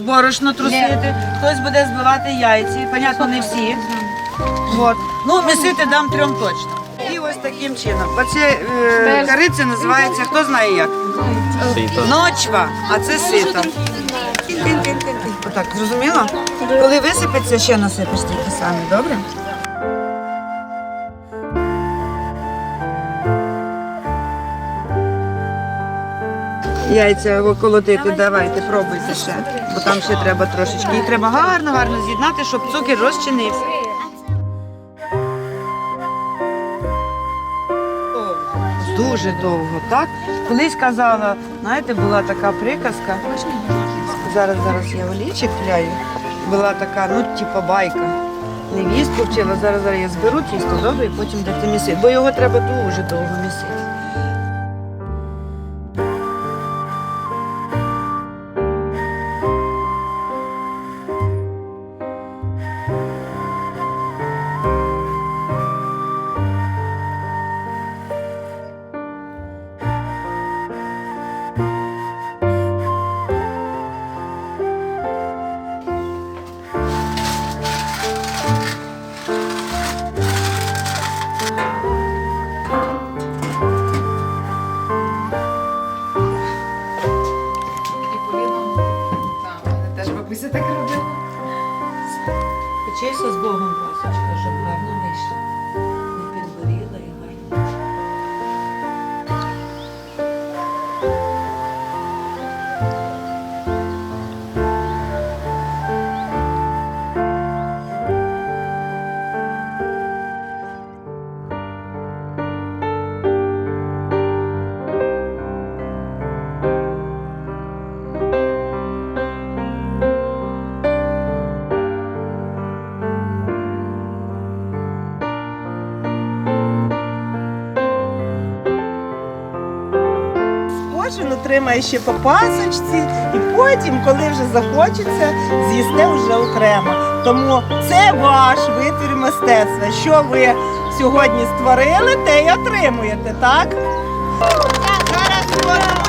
борошно трусити, хтось буде збивати яйці, понятно, не всі. От. Ну, місити дам трьом точно. І ось таким чином. Оце е, кариця називається, хто знає як? Ночва, а це сито. Отак, зрозуміло? Коли висипеться, ще насипеш тільки самі, добре? Яйця околотити, давайте, пробуйте ще. Бо там ще треба трошечки. І треба гарно, гарно з'єднати, щоб цукор розчинився. Дуже довго, так? Колись казала, знаєте, була така приказка. Зараз, зараз я олійчик пляю. Була така, ну, типу байка. Невістку вчила, зараз, зараз я зберу тісто, добре, і потім дати місити. Бо його треба дуже довго місити. Печися з Богом, пасочка, щоб гарно вийшло. Кожен отримає ще по пасочці, і потім, коли вже захочеться, з'їсте вже окремо. Тому це ваш витвір мистецтва. Що ви сьогодні створили, те й отримуєте, так? Зараз